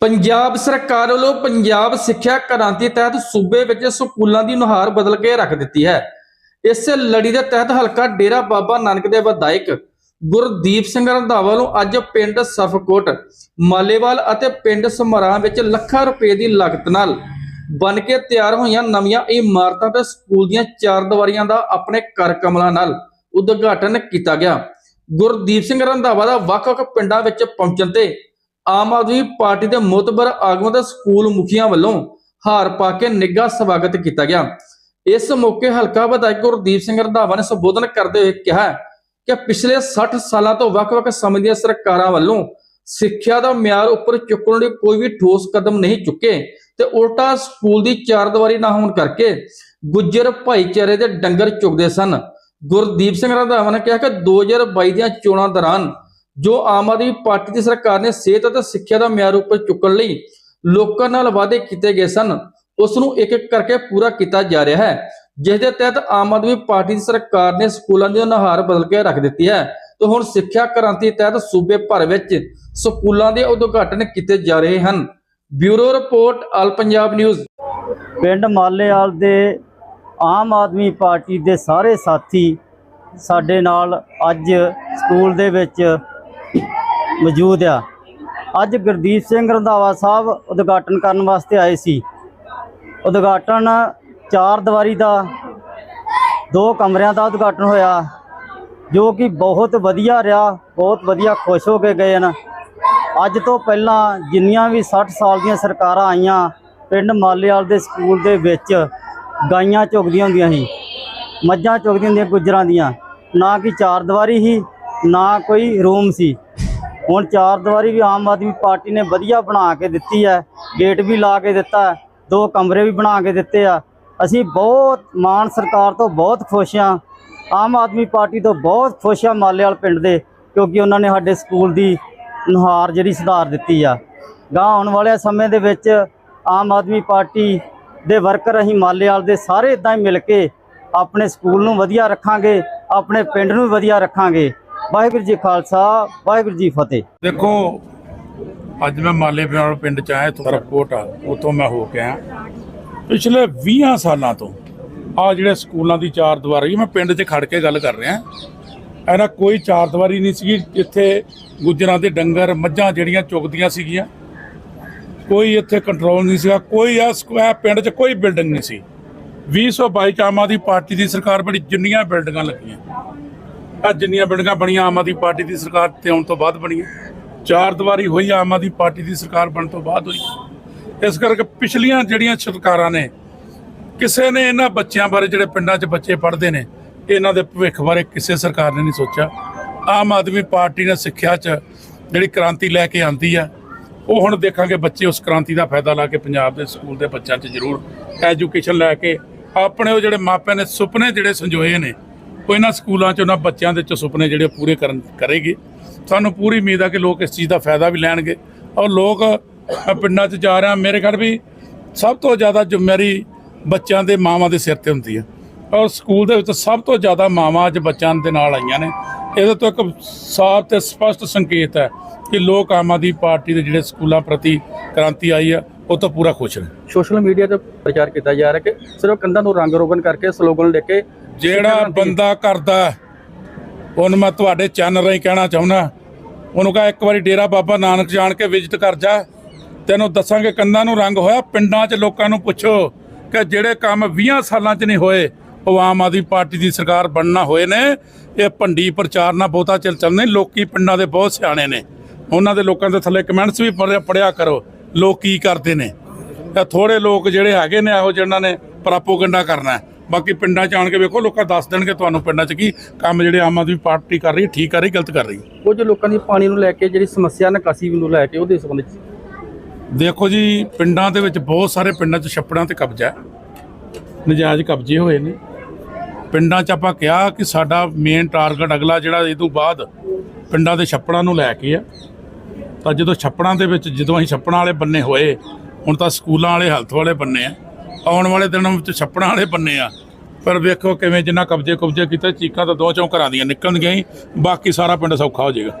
ਪੰਜਾਬ ਸਰਕਾਰ ਵੱਲੋਂ ਪੰਜਾਬ ਸਿੱਖਿਆ ਕ੍ਰਾਂਤੀ ਤਹਿਤ ਸੂਬੇ ਵਿੱਚ ਸਕੂਲਾਂ ਦੀ ਨੁਹਾਰ ਬਦਲ ਕੇ ਰੱਖ ਦਿੱਤੀ ਹੈ। ਇਸ ਲੜੀ ਦੇ ਤਹਿਤ ਹਲਕਾ ਡੇਰਾ ਬਾਬਾ ਨਾਨਕ ਦੇ ਵਿਧਾਇਕ ਗੁਰਦੀਪ ਸਿੰਘ ਰੰਧਾਵਾ ਨੂੰ ਅੱਜ ਪਿੰਡ ਸਫਕੋਟ, ਮਾਲੇਵਾਲ ਅਤੇ ਪਿੰਡ ਸਮਰਾਂ ਵਿੱਚ ਲੱਖਾਂ ਰੁਪਏ ਦੀ ਲਾਗਤ ਨਾਲ ਬਣ ਕੇ ਤਿਆਰ ਹੋਈਆਂ ਨਵੀਆਂ ਇਮਾਰਤਾਂ ਤੇ ਸਕੂਲ ਦੀਆਂ ਚਾਰ ਦੀਵਾਰੀਆਂ ਦਾ ਆਪਣੇ ਕਰ ਕਮਲਾਂ ਨਾਲ ਉਦਘਾਟਨ ਕੀਤਾ ਗਿਆ। ਗੁਰਦੀਪ ਸਿੰਘ ਰੰਧਾਵਾ ਦਾ ਵੱਖ-ਵੱਖ ਪਿੰਡਾਂ ਵਿੱਚ ਪਹੁੰਚਣ ਤੇ ਆਮ ਆਦਮੀ ਪਾਰਟੀ ਦੇ ਮੁਤਬਰ ਆਗੂਆਂ ਤੇ ਸਕੂਲ ਮੁਖੀਆਂ ਵੱਲੋਂ ਹਾਰ ਪਾ ਕੇ ਨਿੱਘਾ ਸਵਾਗਤ ਕੀਤਾ ਗਿਆ। ਇਸ ਮੌਕੇ ਹਲਕਾ ਵਿਧਾਇਕ ਗੁਰਦੀਪ ਸਿੰਘ ਰੰਧਾਵਾ ਨੇ ਸੰਬੋਧਨ ਕਰਦੇ ਹੋਏ ਕਿਹਾ ਕਿ ਪਿਛਲੇ 60 ਸਾਲਾਂ ਤੋਂ ਵੱਖ-ਵੱਖ ਸਮੇਂ ਦੀਆਂ ਸਰਕਾਰਾਂ ਵੱਲੋਂ ਸਿੱਖਿਆ ਦਾ ਮਿਆਰ ਉੱਪਰ ਚੁੱਕਣ ਲਈ ਕੋਈ ਵੀ ਠੋਸ ਕਦਮ ਨਹੀਂ ਚੁੱਕੇ ਤੇ ਉਲਟਾ ਸਕੂਲ ਦੀ ਚਾਰਦੀਵਾਰੀ ਨਾ ਹੋਣ ਕਰਕੇ ਗੁੱਜਰ ਭਾਈਚਾਰੇ ਦੇ ਡੰਗਰ ਚੁਗਦੇ ਸਨ। ਗੁਰਦੀਪ ਸਿੰਘ ਰੰਧਾਵਾ ਨੇ ਕਿਹਾ ਕਿ 2022 ਦੀਆਂ ਚੋਣਾਂ ਦੌਰਾਨ ਜੋ ਆਮ ਆਦਮੀ ਪਾਰਟੀ ਦੀ ਸਰਕਾਰ ਨੇ ਸਿਹਤ ਅਤੇ ਸਿੱਖਿਆ ਦਾ ਮਿਆਰ ਉੱਪਰ ਚੁੱਕਣ ਲਈ ਲੋਕਾਂ ਨਾਲ ਵਾਅਦੇ ਕੀਤੇ ਗਏ ਸਨ ਉਸ ਨੂੰ ਇੱਕ ਇੱਕ ਕਰਕੇ ਪੂਰਾ ਕੀਤਾ ਜਾ ਰਿਹਾ ਹੈ ਜਿਸ ਦੇ ਤਹਿਤ ਆਮ ਆਦਮੀ ਪਾਰਟੀ ਦੀ ਸਰਕਾਰ ਨੇ ਸਕੂਲਾਂ ਦੀ ਨਹਾਰ ਬਦਲ ਕੇ ਰੱਖ ਦਿੱਤੀ ਹੈ ਤੇ ਹੁਣ ਸਿੱਖਿਆ ਕ੍ਰਾਂਤੀ ਤਹਿਤ ਸੂਬੇ ਭਰ ਵਿੱਚ ਸਕੂਲਾਂ ਦੇ ਉਦਘਾਟਨ ਕੀਤੇ ਜਾ ਰਹੇ ਹਨ। Bureau report, all Punjab news. ਪਿੰਡ ਮਾਲੇਵਾਲ ਦੇ ਆਮ ਆਦਮੀ ਪਾਰਟੀ ਦੇ ਸਾਰੇ ਸਾਥੀ ਸਾਡੇ ਨਾਲ ਅੱਜ ਸਕੂਲ ਦੇ ਵਿੱਚ ਮੌਜੂਦ ਆ। ਅੱਜ ਗੁਰਦੀਪ ਸਿੰਘ ਰੰਧਾਵਾ ਸਾਹਿਬ ਉਦਘਾਟਨ ਕਰਨ ਵਾਸਤੇ ਆਏ ਸੀ। ਉਦਘਾਟਨ ਚਾਰ ਦੀਵਾਰੀ ਦਾ, ਦੋ ਕਮਰਿਆਂ ਦਾ ਉਦਘਾਟਨ ਹੋਇਆ, ਜੋ ਕਿ ਬਹੁਤ ਵਧੀਆ ਰਿਹਾ, ਬਹੁਤ ਵਧੀਆ ਖੁਸ਼ ਹੋ ਕੇ ਗਏ ਹਨ। ਅੱਜ ਤੋਂ ਪਹਿਲਾਂ ਜਿੰਨੀਆਂ ਵੀ 60 ਸਾਲ ਦੀਆਂ ਸਰਕਾਰਾਂ ਆਈਆਂ, ਪਿੰਡ ਮਾਲੇਵਾਲ ਦੇ ਸਕੂਲ ਦੇ ਵਿੱਚ ਗਾਈਆਂ ਚੁਗਦੀਆਂ ਹੁੰਦੀਆਂ ਸੀ, ਮੱਝਾਂ ਚੁਗਦੀਆਂ ਹੁੰਦੀਆਂ, ਗੁੱਜਰਾਂ ਦੀਆਂ। ਨਾ ਕਿ ਚਾਰ ਦੀਵਾਰੀ ਹੀ ਨਾ ਕੋਈ ਰੂਮ ਸੀ। ਹੁਣ ਚਾਰ ਦੀਵਾਰੀ ਵੀ ਆਮ ਆਦਮੀ ਪਾਰਟੀ ਨੇ ਵਧੀਆ ਬਣਾ ਕੇ ਦਿੱਤੀ ਹੈ। ਗੇਟ ਵੀ ਲਾ ਕੇ ਦਿੱਤਾ ਦੋ ਕਮਰੇ ਵੀ ਬਣਾ ਕੇ ਦਿੱਤੇ ਆ। ਅਸੀਂ ਬਹੁਤ ਮਾਨ ਸਰਕਾਰ ਤੋਂ ਬਹੁਤ ਖੁਸ਼ ਹਾਂ। ਆਮ ਆਦਮੀ ਪਾਰਟੀ ਤੋਂ ਬਹੁਤ ਖੁਸ਼ ਹਾਂ ਮਾਲੇਵਾਲ ਪਿੰਡ ਦੇ, ਕਿਉਂਕਿ ਉਹਨਾਂ ਨੇ ਸਾਡੇ ਸਕੂਲ ਦੀ ਨੁਹਾਰ ਜਿਹੜੀ ਸੁਧਾਰ ਦਿੱਤੀ ਆ। ਗਾਂ ਆਉਣ ਵਾਲੇ ਸਮੇਂ ਦੇ ਵਿੱਚ ਆਮ ਆਦਮੀ ਪਾਰਟੀ ਦੇ ਵਰਕਰ ਅਸੀਂ ਮਾਲੇਵਾਲ ਦੇ ਸਾਰੇ ਇਦਾਂ ਹੀ ਮਿਲ ਕੇ ਆਪਣੇ ਸਕੂਲ ਨੂੰ ਵਧੀਆ ਰੱਖਾਂਗੇ, ਆਪਣੇ ਪਿੰਡ ਨੂੰ ਵਧੀਆ ਰੱਖਾਂਗੇ। ਵਾਹਿਗੁਰੂ ਜੀ ਖਾਲਸਾ, ਵਾਹਿਗੁਰੂ ਜੀ ਫਤਿਹ। ਦੇਖੋ, ਅੱਜ ਮੈਂ ਮਾਲੇ ਪਿਆਲ ਪਿੰਡ ਚ ਆਇਆ ਤੋਂ ਆ ਉਤੋਂ ਮੈਂ ਹੋ ਕੇ ਆਇਆ। ਪਿਛਲੇ 20 ਸਾਲਾਂ ਤੋਂ ਆ ਜਿਹੜੇ ਸਕੂਲਾਂ ਦੀ ਚਾਰ ਦੀਵਾਰੀ ਮੈਂ ਪਿੰਡ 'ਚ ਖੜ ਕੇ ਗੱਲ ਕਰ ਰਿਹਾ। ਇਹਨਾਂ ਕੋਈ ਚਾਰ ਦੀਵਾਰੀ ਨਹੀਂ ਸੀਗੀ, ਜਿੱਥੇ ਗੁੱਜਰਾਂ ਦੇ ਡੰਗਰ, ਮੱਝਾਂ ਜਿਹੜੀਆਂ ਚੁਗਦੀਆਂ ਸੀਗੀਆਂ। ਕੋਈ ਇੱਥੇ ਕੰਟਰੋਲ ਨਹੀਂ ਸੀਗਾ, ਕੋਈ ਆ ਸਕੁਐਰ ਪਿੰਡ 'ਚ ਕੋਈ ਬਿਲਡਿੰਗ ਨਹੀਂ ਸੀ। 2022 ਚ ਆਮ ਆਦਮੀ ਪਾਰਟੀ ਦੀ ਸਰਕਾਰ ਬੜੀ ਜਿੰਨੀਆਂ ਬਿਲਡਿੰਗਾਂ ਲੱਗੀਆਂ। ਆ ਜਿੰਨੀਆਂ ਬਿਲਡਿੰਗਾਂ ਬਣੀਆਂ ਆਮ ਆਦਮੀ ਪਾਰਟੀ ਦੀ ਸਰਕਾਰ ਤੇ ਆਉਣ ਤੋਂ ਬਾਅਦ ਬਣੀਆਂ, ਚਾਰ ਦੀਵਾਰੀ ਹੋਈ ਆਮ ਆਦਮੀ ਪਾਰਟੀ ਦੀ ਸਰਕਾਰ ਬਣਨ ਤੋਂ ਬਾਅਦ ਹੋਈ। ਇਸ ਕਰਕੇ ਪਿਛਲੀਆਂ ਜਿਹੜੀਆਂ ਸਰਕਾਰਾਂ ਨੇ, ਕਿਸੇ ਨੇ ਇਹਨਾਂ ਬੱਚਿਆਂ ਬਾਰੇ ਜਿਹੜੇ ਪਿੰਡਾਂ 'ਚ ਬੱਚੇ ਪੜ੍ਹਦੇ ਨੇ, ਇਹਨਾਂ ਦੇ ਭਵਿੱਖ ਬਾਰੇ ਕਿਸੇ ਸਰਕਾਰ ਨੇ ਨਹੀਂ ਸੋਚਿਆ। ਆਮ ਆਦਮੀ ਪਾਰਟੀ ਨੇ ਸਿੱਖਿਆ 'ਚ ਜਿਹੜੀ ਕ੍ਰਾਂਤੀ ਲੈ ਕੇ ਆਂਦੀ ਆ, ਉਹ ਹੁਣ ਦੇਖਾਂਗੇ ਬੱਚੇ ਉਸ ਕ੍ਰਾਂਤੀ ਦਾ ਫਾਇਦਾ ਲਾ ਕੇ ਪੰਜਾਬ ਦੇ ਸਕੂਲ ਦੇ ਬੱਚਿਆਂ 'ਚ ਜ਼ਰੂਰ ਐਜੂਕੇਸ਼ਨ ਲੈ ਕੇ ਆਪਣੇ ਉਹ ਜਿਹੜੇ ਮਾਪਿਆਂ ਨੇ ਸੁਪਨੇ ਜਿਹੜੇ ਸੰਜੋਏ ਨੇ ਉਹ ਇਹਨਾਂ ਸਕੂਲਾਂ 'ਚ ਉਹਨਾਂ ਬੱਚਿਆਂ ਦੇ 'ਚ ਸੁਪਨੇ ਜਿਹੜੇ ਪੂਰੇ ਕਰਨ ਕਰੇਗੀ। ਸਾਨੂੰ ਪੂਰੀ ਉਮੀਦ ਆ ਕਿ ਲੋਕ ਇਸ ਚੀਜ਼ ਦਾ ਫਾਇਦਾ ਵੀ ਲੈਣਗੇ ਔਰ ਲੋਕ ਅ, ਪਿੰਡਾਂ 'ਚ ਜਾ ਰਹੇ ਆ। ਮੇਰੇ ਘਰ ਵੀ ਸਭ ਤੋਂ ਜ਼ਿਆਦਾ ਜ਼ਿੰਮੇਵਾਰੀ ਬੱਚਿਆਂ ਦੇ ਮਾਵਾਂ ਦੇ ਸਿਰ ਤੇ ਹੁੰਦੀ ਹੈ ਔਰ ਸਕੂਲ ਦੇ ਵਿੱਚ ਸਭ ਤੋਂ ਜ਼ਿਆਦਾ ਮਾਵਾਂ ਅੱਜ ਬੱਚਿਆਂ ਦੇ ਨਾਲ ਆਈਆਂ ਨੇ। ਇਹਦੇ ਤੋਂ ਇੱਕ ਸਾਫ਼ ਤੇ ਸਪਸ਼ਟ ਸੰਕੇਤ ਹੈ ਕਿ ਲੋਕ ਆਮ ਆਦਮੀ ਪਾਰਟੀ ਦੇ ਜਿਹੜੇ ਸਕੂਲਾਂ ਪ੍ਰਤੀ ਕ੍ਰਾਂਤੀ ਆਈ ਆ ਉਹ ਤੋਂ ਪੂਰਾ ਖੁਸ਼ ਨੇ। ਸੋਸ਼ਲ ਮੀਡੀਆ ਤੇ ਪ੍ਰਚਾਰ ਕੀਤਾ ਜਾ ਰਿਹਾ ਕਿ ਸਿਰਫ ਕੰਧਾਂ ਨੂੰ ਰੰਗ ਰੋਗਨ ਕਰਕੇ ਸਲੋਗਨ ਲੈ ਕੇ ਜਿਹੜਾ ਬੰਦਾ ਕਰਦਾ ਉਹਨੂੰ ਮੈਂ ਤੁਹਾਡੇ ਚੈਨਲ ਰਾਹੀਂ ਕਹਿਣਾ ਚਾਹੁੰਦਾ ਉਹਨੂੰ ਕਹਾ ਇੱਕ ਵਾਰੀ ਡੇਰਾ ਬਾਬਾ ਨਾਨਕ ਜਾਣ ਕੇ ਵਿਜ਼ਿਟ ਕਰ ਜਾ। ਤੈਨੂੰ ਦੱਸਾਂਗੇ ਕੰਨਾਂ ਨੂੰ ਰੰਗ ਹੋਇਆ ਪਿੰਡਾਂ 'ਚ ਲੋਕਾਂ ਨੂੰ ਪੁੱਛੋ ਕਿ ਜਿਹੜੇ ਕੰਮ 20 ਸਾਲਾਂ 'ਚ ਨਹੀਂ ਹੋਏ ਉਹ ਆਮ ਆਦਮੀ ਪਾਰਟੀ ਦੀ ਸਰਕਾਰ ਬਣਨਾ ਹੋਏ ਨੇ। ਇਹ ਭੰਡੀ ਪ੍ਰਚਾਰ ਨਾਲ ਬਹੁਤਾ ਚੱਲ ਚੱਲਣੇ ਲੋਕੀ ਪਿੰਡਾਂ ਦੇ ਬਹੁਤ ਸਿਆਣੇ ਨੇ। ਉਹਨਾਂ ਦੇ ਲੋਕਾਂ ਦੇ ਥੱਲੇ ਕਮੈਂਟਸ ਵੀ ਪੜਿਆ ਕਰੋ। ਲੋਕ ਕੀ ਕਰਦੇ ਨੇ? ਇਹ ਥੋੜੇ ਲੋਕ ਜਿਹੜੇ ਹੈਗੇ ਨੇ ਇਹੋ ਜਿਹਨਾਂ ਨੇ ਪ੍ਰਾਪੋਗੰਡਾ ਕਰਨਾ ਬਾਕੀ ਪਿੰਡਾਂ 'ਚ ਆਣ ਕੇ ਵੇਖੋ ਲੋਕਾਂ ਦੱਸ ਦੇਣਗੇ ਤੁਹਾਨੂੰ ਪਿੰਡਾਂ 'ਚ ਕੀ ਕੰਮ ਜਿਹੜੇ ਆਮ ਆਦਮੀ ਪਾਰਟੀ ਕਰ ਰਹੀ ਹੈ ਠੀਕ ਕਰ ਰਹੀ ਗਲਤ ਕਰ ਰਹੀ। ਕੁਝ ਲੋਕਾਂ ਦੀ ਪਾਣੀ ਨੂੰ ਲੈ ਕੇ ਜਿਹੜੀ ਸਮੱਸਿਆ ਨਿਕਾਸੀ ਨੂੰ ਲੈ ਕੇ ਉਹਦੇ ਸੰਬੰਧ ਵਿੱਚ ਦੇਖੋ ਜੀ ਪਿੰਡਾਂ ਦੇ ਵਿੱਚ ਬਹੁਤ ਸਾਰੇ ਪਿੰਡਾਂ 'ਚ ਛੱਪੜਾਂ ਤੇ ਕਬਜ਼ਾ ਨਜਾਇਜ਼ ਕਬਜ਼ੇ ਹੋਏ ਨੇ। ਪਿੰਡਾਂ 'ਚ ਆਪਾਂ ਕਿਹਾ ਕਿ ਸਾਡਾ ਮੇਨ ਟਾਰਗੇਟ ਅਗਲਾ ਜਿਹੜਾ ਇਹ ਤੋਂ ਬਾਅਦ ਪਿੰਡਾਂ ਦੇ ਛੱਪੜਾਂ ਨੂੰ ਲੈ ਕੇ ਆ। ਤਾਂ ਜਦੋਂ ਛੱਪੜਾਂ ਦੇ ਵਿੱਚ ਜਦੋਂ ਅਸੀਂ ਛੱਪੜਾਂ ਵਾਲੇ ਬੰਨੇ ਹੋਏ, ਹੁਣ ਤਾਂ ਸਕੂਲਾਂ ਵਾਲੇ ਹੈਲਥ ਵਾਲੇ ਬੰਨੇ ਆ, ਆਉਣ ਵਾਲੇ ਦਿਨਾਂ ਵਿੱਚ ਛੱਪੜਾਂ ਵਾਲੇ ਬੰਨੇ ਆ। ਪਰ ਵੇਖੋ ਕਿਵੇਂ ਜਿੰਨਾ ਕਬਜ਼ੇ ਕੁਬਜ਼ੇ ਕੀਤੇ, ਚੀਕਾਂ ਤਾਂ ਦੋ ਚੌਂ ਘਰਾਂ ਦੀਆਂ, ਨਿਕਲਣਗੀਆਂ ਹੀ, ਬਾਕੀ ਸਾਰਾ ਪਿੰਡ ਸੌਖਾ ਹੋ ਜਾਏਗਾ।